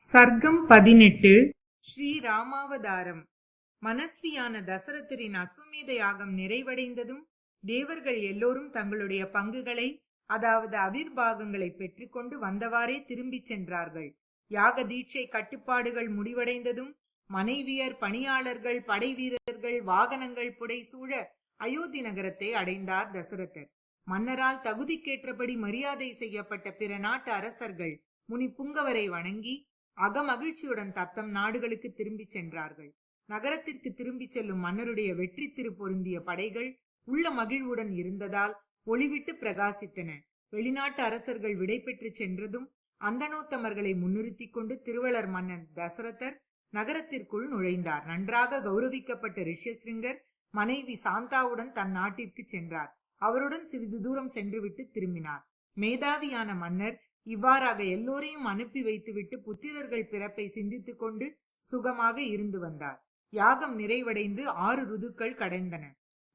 சர்க்கம் பதினெட்டு. ஸ்ரீ ராமாவதாரம். மனஸ்வியான தசரதரின் அஸ்வமேத யாகம் நிறைவடைந்ததும் தேவர்கள் எல்லோரும் தங்களுடைய பங்குகளை அதாவது அவிர்பாகங்களை பெற்றுக்கொண்டு வந்தவாறே திரும்பிச் சென்றார்கள். யாக தீட்சை கட்டுப்பாடுகள் முடிவடைந்ததும் மனைவியர் பணியாளர்கள் படை வீரர்கள் வாகனங்கள் புடைசூழ அயோத்தி நகரத்தை அடைந்தார் தசரதர். மன்னரால் தகுதிக்கேற்றபடி மரியாதை செய்யப்பட்ட பிற நாட்டு அரசர்கள் முனி புங்கவரை வணங்கி அகமகிழ்ச்சியுடன் தத்தம் நாடுகளுக்கு திரும்பிச் சென்றார்கள். நகரத்திற்கு திரும்பிச் செல்லும் மன்னருடைய வெற்றி திரு பொருந்திய படைகள் உள்ள மகிழ்வுடன் இருந்ததால் ஒளிவிட்டு பிரகாசித்தன. வெளிநாட்டு அரசர்கள் விடை பெற்று சென்றதும் அந்தனோத்தமர்களை முன்னிறுத்திக் கொண்டு திருவளர் மன்னன் தசரதர் நகரத்திற்குள் நுழைந்தார். நன்றாக கௌரவிக்கப்பட்ட ரிஷ்யசிங்கர் மனைவி சாந்தாவுடன் தன் நாட்டிற்கு சென்றார். அவருடன் சிறிது தூரம் சென்றுவிட்டு திரும்பினார். மேதாவியான மன்னர் இவ்வாறாக எல்லோரையும் அனுப்பி வைத்துவிட்டு புத்திரர்கள் பிறப்பை சிந்தித்துக் கொண்டு சுகமாக இருந்து வந்தார். யாகம் நிறைவடைந்து ஆறு ருதுக்கள் கடைந்தன.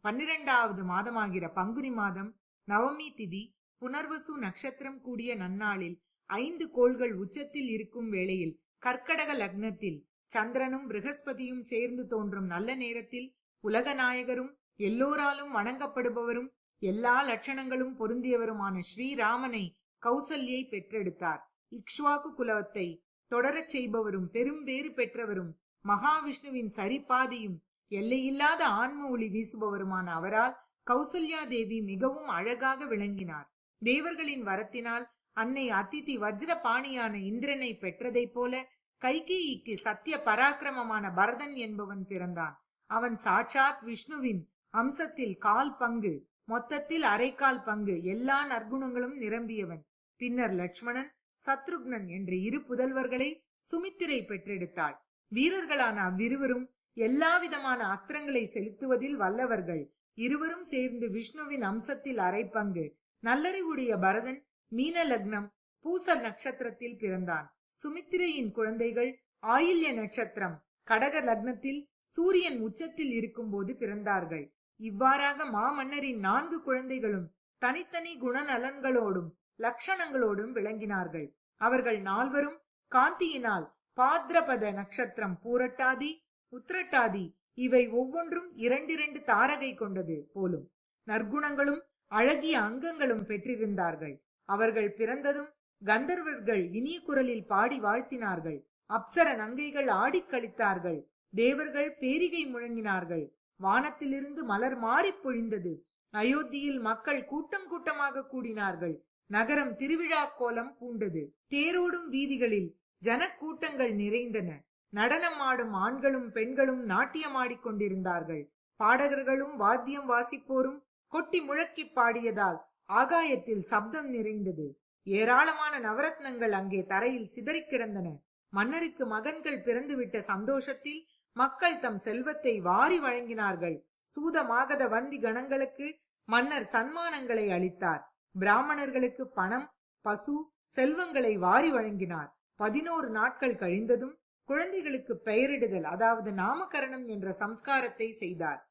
பன்னிரண்டாவது மாதமாகிற பங்குனி மாதம் நவமி திதி புனர்வசு நட்சத்திரம் கூடிய நன்னாளில் ஐந்து கோள்கள் உச்சத்தில் இருக்கும் வேளையில் கர்க்கடக லக்னத்தில் சந்திரனும் ப்ரகஸ்பதியும் சேர்ந்து தோன்றும் நல்ல நேரத்தில் உலக நாயகரும் எல்லோராலும் வணங்கப்படுபவரும் எல்லா லட்சணங்களும் பொருந்தியவருமான ஸ்ரீராமனை கௌசல்யை பெற்றெடுத்தார். இக்ஷ்வாக்கு குலவத்தை தொடரச் செய்பவரும் பெரும் வேறு பெற்றவரும் மகாவிஷ்ணுவின் சரிபாதியும் எல்லையில்லாத ஆன்ம ஒளி வீசுபவருமான அவரால் கௌசல்யா தேவி மிகவும் அழகாக விளங்கினார். தேவர்களின் வரத்தினால் அன்னை அதித்தி வஜ்ர பாணியான இந்திரனை பெற்றதைப் போல கைகேயிக்கு சத்திய பராக்கிரமமான பரதன் என்பவன் பிறந்தான். அவன் சாட்சாத் விஷ்ணுவின் அம்சத்தில் கால் பங்கு மொத்தத்தில் அரைக்கால் பங்கு எல்லா நற்குணங்களும் நிரம்பியவன். பின்னர் லட்சுமணன் சத்ருக்னன் என்ற இரு புதல்வர்களை சுமித்திரை பெற்றெடுத்தாள். வீரர்களான அவ்விருவரும் எல்லா விதமான அஸ்திரங்களை செலுத்துவதில் வல்லவர்கள். இருவரும் சேர்ந்து விஷ்ணுவின் அம்சத்தில் அரை பங்கு நல்லறிவுடைய பரதன் மீன லக்னம் பூச நட்சத்திரத்தில் பிறந்தான். சுமித்திரையின் குழந்தைகள் ஆயில்ய நட்சத்திரம். கடக லக்னத்தில் சூரியன் உச்சத்தில் இருக்கும்போது பிறந்தார்கள். இவ்வாறாக மாமன்னரின் நான்கு குழந்தைகளும் தனித்தனி குணநலன்களோடும் லட்சணங்களோடும் விளங்கினார்கள். அவர்கள் நால்வரும் காந்தியினால் பாத்ரபத நட்சத்திரம் பூரட்டாதி உத்திரட்டாதி இவை ஒவ்வொன்றும் இரண்டிரண்டு தாரகை கொண்டது போலும். நற்குணங்களும் அழகிய அங்கங்களும் பெற்றிருந்தார்கள். அவர்கள் பிறந்ததும் கந்தர்வர்கள் இனிய குரலில் பாடி வாழ்த்தினார்கள். அப்சர நங்கைகள் ஆடிக் கழித்தார்கள். தேவர்கள் பேரிகை முழங்கினார்கள். வானத்திலிருந்து மலர் மாறிப் பொழிந்தது. அயோத்தியில் மக்கள் கூட்டம் கூட்டமாக கூடினார்கள். நகரம் திருவிழா கோலம் பூண்டது. தேரோடும் வீதிகளில் ஜனக்கூட்டங்கள் நிறைந்தன. நடனம் ஆடும் ஆண்களும் பெண்களும் நாட்டியமாடிக் கொண்டிருந்தார்கள். பாடகர்களும் வாத்தியம் வாசிப்போரும் கொட்டி முழக்கி பாடியதால் ஆகாயத்தில் சப்தம் நிறைந்தது. ஏராளமான நவரத்னங்கள் அங்கே தரையில் சிதறிக் கிடந்தன. மன்னருக்கு மகன்கள் பிறந்துவிட்ட சந்தோஷத்தில் மக்கள் தம் செல்வத்தை வாரி வழங்கினார்கள். சூதமாகத வந்தி கணங்களுக்கு மன்னர் சன்மானங்களை அளித்தார். பிராமணர்களுக்கு பணம் பசு செல்வங்களை வாரி வழங்கினார். பதினோரு நாட்கள் கழிந்ததும் குழந்தைகளுக்கு பெயரிடுதல் அதாவது நாமகரணம் என்ற சம்ஸ்காரத்தை செய்தார்.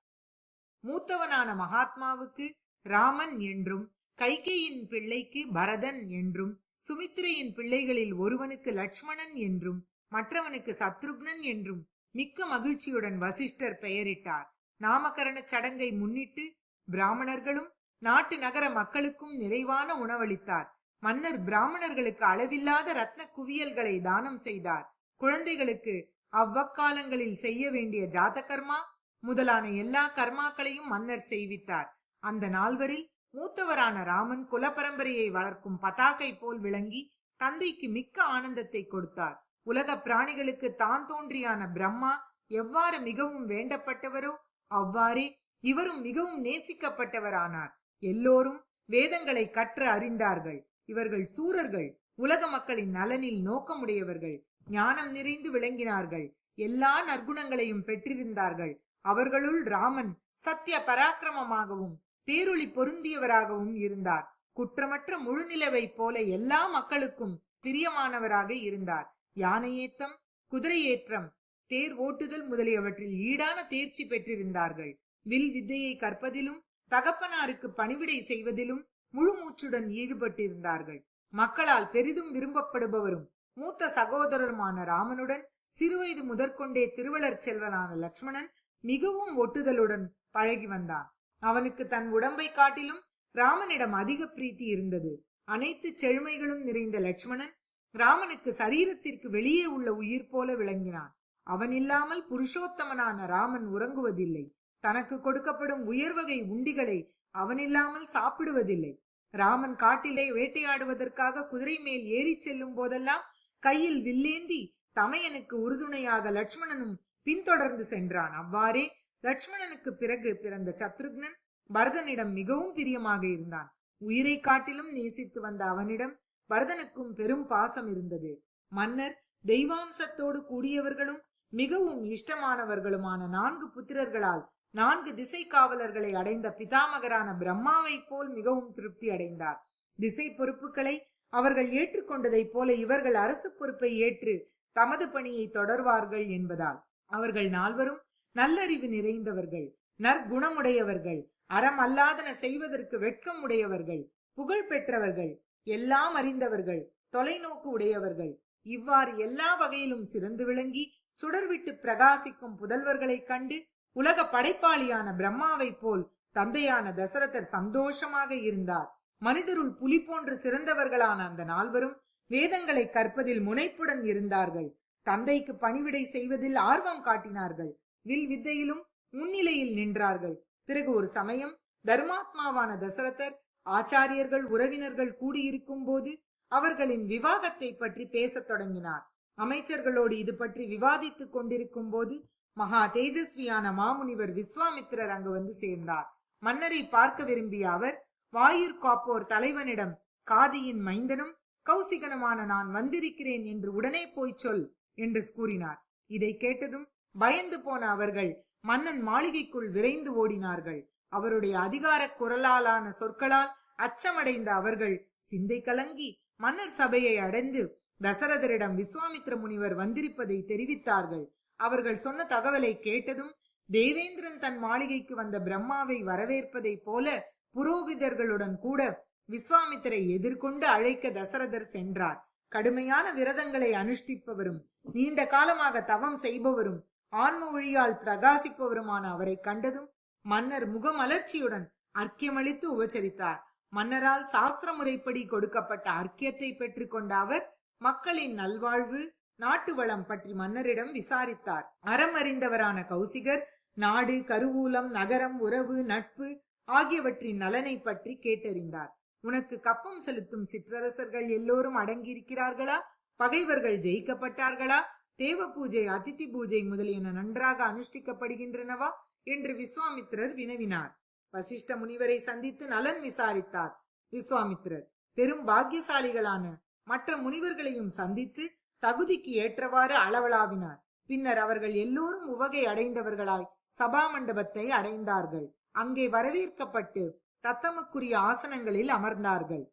மூத்தவனான மகாத்மாவுக்கு ராமன் என்றும் கைகேயின் பிள்ளைக்கு பரதன் என்றும் சுமித்திரையின் பிள்ளைகளில் ஒருவனுக்கு லட்சுமணன் என்றும் மற்றவனுக்கு சத்ருக்னன் என்றும் மிக்க மகிழ்ச்சியுடன் வசிஷ்டர் பெயரிட்டார். நாமகரண சடங்கை முன்னிட்டு பிராமணர்களும் நாட்டு நகர மக்களுக்கும் நிறைவான உணவளித்தார். மன்னர் பிராமணர்களுக்கு அளவில்லாத ரத்ன குவியல்களை தானம் செய்தார். குழந்தைகளுக்கு அவ்வக்காலங்களில் செய்ய வேண்டிய ஜாத கர்மா முதலான எல்லா கர்மாக்களையும் மன்னர் செய்வித்தார். அந்த நால்வரில் மூத்தவரான ராமன் குலப்பரம்பரையை வளர்க்கும் பதாகை போல் விளங்கி தந்தைக்கு மிக்க ஆனந்தத்தை கொடுத்தார். உலக பிராணிகளுக்கு தான் தோன்றியான பிரம்மா எவ்வாறு மிகவும் வேண்டப்பட்டவரோ அவ்வாறே இவரும் மிகவும் நேசிக்கப்பட்டவரானார். எல்லோரும் வேதங்களை கற்று அறிந்தார்கள். இவர்கள் சூரர்கள் உலக மக்களின் நலனில் நோக்கமுடையவர்கள் ஞானம் நிறைந்து விளங்கினார்கள். எல்லா நற்குணங்களையும் பெற்றிருந்தார்கள். அவர்களுள் ராமன் சத்திய பராக்கிரமமாகவும் பேரொளி பொருந்தியவராகவும் இருந்தார். குற்றமற்ற முழுநிலவை போல எல்லா மக்களுக்கும் பிரியமானவராக இருந்தார். யானையேத்தம் குதிரையேற்றம் தேர் ஓட்டுதல் முதலியவற்றில் ஈடான தேர்ச்சி பெற்றிருந்தார்கள். வில் வித்தையை கற்பதிலும் தகப்பனாருக்கு பணிவிடை செய்வதிலும் முழு மூச்சுடன் ஈடுபட்டிருந்தார்கள். மக்களால் பெரிதும் விரும்பப்படுபவரும் மூத்த சகோதரருமான ராமனுடன் சிறுவயது முதற்கொண்டே திருவளர் செல்வனான லக்ஷ்மணன் மிகவும் ஒட்டுதலுடன் பழகி வந்தான். அவனுக்கு தன் உடம்பை காட்டிலும் ராமனிடம் அதிக பிரீத்தி இருந்தது. அனைத்து செழுமைகளும் நிறைந்த லட்சுமணன் ராமனுக்கு சரீரத்திற்கு வெளியே உள்ள உயிர் போல விளங்கினான். அவன் இல்லாமல் புருஷோத்தமனான ராமன் உறங்குவதில்லை. தனக்கு கொடுக்கப்படும் உயர்வகை உண்டிகளை அவனில்லாமல் சாப்பிடுவதில்லை. ராமன் காட்டிலே வேட்டையாடுவதற்காக குதிரை மேல் ஏறிச் செல்லும் போதெல்லாம் கையில் வில்லேந்தி தமையனுக்கு உறுதுணையாக லட்சுமணனும் பின்தொடர்ந்து சென்றான். அவ்வாறே லட்சுமணனுக்கு பிறகு பிறந்த சத்ருக்னன் பரதனிடம் மிகவும் பிரியமாக இருந்தான். உயிரை காட்டிலும் நேசித்து வந்த அவனிடம் பரதனுக்கும் பெரும் பாசம் இருந்தது. மன்னர் தெய்வாம்சத்தோடு கூடியவர்களும் மிகவும் இஷ்டமானவர்களுமான நான்கு புத்திரர்களால் நான்கு திசை காவலர்களை அடைந்த பிதாமகரான பிரம்மாவைப் போல் மிகவும் திருப்தி அடைந்தார். திசை பொறுப்புகளை அவர்கள் ஏற்றுக்கொண்டதைப் போல இவர்கள் அரசு பொறுப்பை ஏற்று தமது பணியை தொடர்வார்கள் என்பதால் அவர்கள் நால்வரும் நல்லறிவு நிறைந்தவர்கள் நற்குணமுடையவர்கள் அறம் அல்லாதன செய்வதற்கு வெட்கம் உடையவர்கள் புகழ் பெற்றவர்கள் எல்லாம் அறிந்தவர்கள் தொலைநோக்கு உடையவர்கள் இவ்வாறு எல்லா வகையிலும் சிறந்து விளங்கி சுடர்விட்டு பிரகாசிக்கும் புதல்வர்களைக் கண்டு உலக படைப்பாளியான பிரம்மாவைப் போல் தந்தையான தசரதர் சந்தோஷமாக இருந்தார். மனிதருள் புலி போன்று சிறந்தவர்களான அந்த நால்வரும் வேதங்களை கற்பதில் முனைப்புடன் இருந்தார்கள். தந்தைக்கு பணிவிடை செய்வதில் ஆர்வம் காட்டினார்கள். வில் வித்தையிலும் முன்னிலையில் நின்றார்கள். பிறகு ஒரு சமயம் தர்மாத்மாவான தசரதர் ஆச்சாரியர்கள் உறவினர்கள் கூடியிருக்கும் போது அவர்களின் விவாகத்தை பற்றி பேசத் தொடங்கினார். அமைச்சர்களோடு இது பற்றி விவாதித்துக் கொண்டிருக்கும் போது மகா தேஜஸ்வியான மாமுனிவர் விஸ்வாமித்திரர் அங்கு வந்து சேர்ந்தார். மன்னரை பார்க்க விரும்பிய அவர் வாயிற் காப்போர் தலைவனிடம் காதியின் மைந்தனும் கௌசிகனுமான நான் வந்திருக்கிறேன் என்று உடனே போய்ச் சொல் என்று கூறினார். இதை கேட்டதும் பயந்து போன அவர்கள் மன்னன் மாளிகைக்குள் விரைந்து ஓடினார்கள். அவருடைய அதிகார குரலாலான சொற்களால் அச்சமடைந்த அவர்கள் சிந்தை கலங்கி மன்னர் சபையை அடைந்து தசரதரிடம் விஸ்வாமித்ர முனிவர் வந்திருப்பதை தெரிவித்தார்கள். அவர்கள் சொன்ன தகவலை கேட்டதும் தேவேந்திரன் தன் மாளிகைக்கு வந்த பிரம்மாவை வரவேற்பதைப் போல புரோகிதர்களுடன் கூட விஸ்வாமித்திரை எதிர்கொண்டு அழைக்க தசரதர் சென்றார். கடுமையான விரதங்களை அனுஷ்டிப்பவரும் நீண்ட காலமாக தவம் செய்பவரும் ஆன்ம ஒழியால் பிரகாசிப்பவருமான அவரை கண்டதும் மன்னர் முகமலர்ச்சியுடன் அர்க்கியமளித்து உபச்சரித்தார். மன்னரால் சாஸ்திர முறைப்படி கொடுக்கப்பட்ட அர்க்கியத்தை பெற்றுக்கொண்ட அவர் மக்களின் நல்வாழ்வு நாட்டு வளம் பற்றி மன்னரிடம் விசாரித்தார். அறம் அறிந்தவரான கௌசிகர் நாடு கருவூலம் நகரம் உறவு நட்பு ஆகியவற்றின் நலனை பற்றி கேட்டறிந்தார். உனக்கு கப்பம் செலுத்தும் சிற்றரசர்கள் எல்லோரும் அடங்கியிருக்கிறார்களா? பகைவர்கள் ஜெயிக்கப்பட்டார்களா? தேவ பூஜை அதிதி பூஜை முதலியன நன்றாக அனுஷ்டிக்கப்படுகின்றனவா? என்று விஸ்வாமித்திரர் வினவினார். வசிஷ்ட முனிவரை சந்தித்து நலன் விசாரித்தார். விஸ்வாமித்திரர் பெரும் பாக்கியசாலிகளான மற்ற முனிவர்களையும் சந்தித்து தகுதிக்கு ஏற்றவாறு அளவலாவினார். பின்னர் அவர்கள் எல்லோரும் உவகை அடைந்தவர்களாய் சபா மண்டபத்தை அடைந்தார்கள். அங்கே வரவேற்கப்பட்டு தத்தமுக்குரிய ஆசனங்களில் அமர்ந்தார்கள்.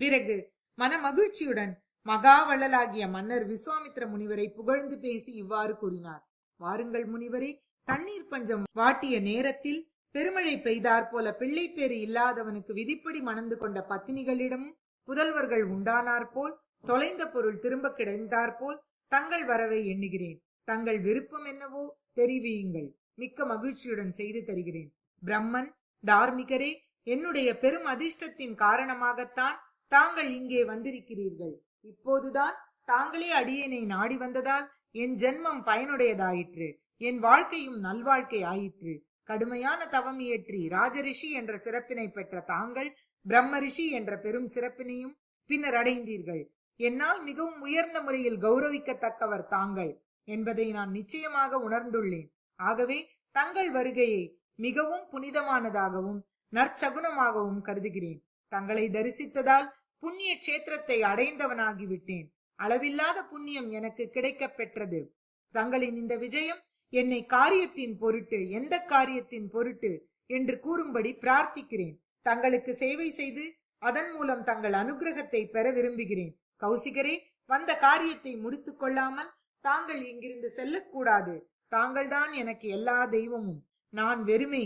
பிறகு மனமகிழ்ச்சியுடன் மகாவள்ளலாகிய மன்னர் விஸ்வாமித்ர முனிவரை புகழ்ந்து பேசி இவ்வாறு கூறினார். வாருங்கள் முனிவரே தண்ணீர் பஞ்சம் வாட்டிய நேரத்தில் பெருமழை பெய்தார் போல பிள்ளை இல்லாதவனுக்கு விதிப்படி மணந்து கொண்ட பத்தினிகளிடமும் புதல்வர்கள் உண்டானார் போல் தொலைந்த பொருள் திரும்ப கிடைந்தாற்போல் தங்கள் வரவை எண்ணுகிறேன். தங்கள் விருப்பம் என்னவோ தெரிவியுங்கள். மிக்க மகிழ்ச்சியுடன் செய்து தருகிறேன். பிரம்மன் தார்மிகரே என்னுடைய பெரும் அதிர்ஷ்டத்தின் காரணமாகத்தான் தாங்கள் இங்கே வந்திருக்கிறீர்கள். இப்போதுதான் தாங்களே அடியேனை நாடி வந்ததால் என் ஜென்மம் பயனுடையதாயிற்று. என் வாழ்க்கையும் நல்வாழ்க்கை ஆயிற்று. கடுமையான தவம் இயற்றி ராஜரிஷி என்ற சிறப்பினை பெற்ற தாங்கள் பிரம்மரிஷி என்ற பெரும் சிறப்பினையும் பின்னர் அடைந்தீர்கள். என்னால் மிகவும் உயர்ந்த முறையில் கௌரவிக்கத்தக்கவர் தாங்கள் என்பதை நான் நிச்சயமாக உணர்ந்துள்ளேன். ஆகவே தங்கள் வருகையை மிகவும் புனிதமானதாகவும் நற்சகுனமாகவும் கருதுகிறேன். தங்களை தரிசித்ததால் புண்ணிய கஷேத்திரத்தை அடைந்தவனாகிவிட்டேன். அளவில்லாத புண்ணியம் எனக்கு கிடைக்கப் பெற்றது. தங்களின் இந்த விஜயம் என்னை காரியத்தின் பொருட்டு எந்த காரியத்தின் பொருட்டு என்று கூறும்படி பிரார்த்திக்கிறேன். தங்களுக்கு சேவை செய்து அதன் மூலம் தங்கள் அனுகிரகத்தை பெற விரும்புகிறேன். கௌசிகரே வந்த காரியத்தை முடித்துக் கொள்ளாமல் தாங்கள் இங்கிருந்து செல்லக்கூடாது. தாங்கள்தான் எனக்கு எல்லா தெய்வமும். நான் வெறுமே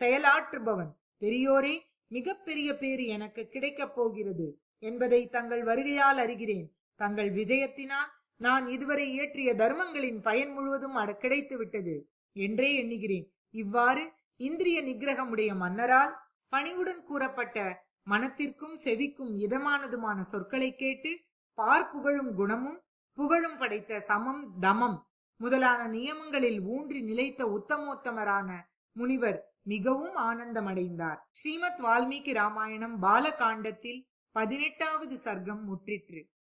செயலாற்றுபவன். பெரியோரே மிகப்பெரிய பேரு எனக்கு கிடைக்கப் போகிறது என்பதை தங்கள் வருகையால் அறிகிறேன். தங்கள் விஜயத்தினால் நான் இதுவரை இயற்றிய தர்மங்களின் பயன் முழுவதும் அட கிடைத்து விட்டது என்றே எண்ணுகிறேன். இவ்வாறு இந்திரிய நிகிரகமுடைய மன்னரால் பணிவுடன் கூறப்பட்ட மனத்திற்கும் செவிக்கும் இதமானதுமான சொற்களை கேட்டு பார் புகழும் குணமும் புகழும் படைத்த சமம் தமம். முதலான நியமங்களில் ஊன்றி நிலைத்த உத்தமோத்தமரான முனிவர் மிகவும் ஆனந்தமடைந்தார். ஸ்ரீமத் வால்மீகி ராமாயணம் பாலகாண்டத்தில் பதினெட்டாவது சர்க்கம் முற்றிற்று.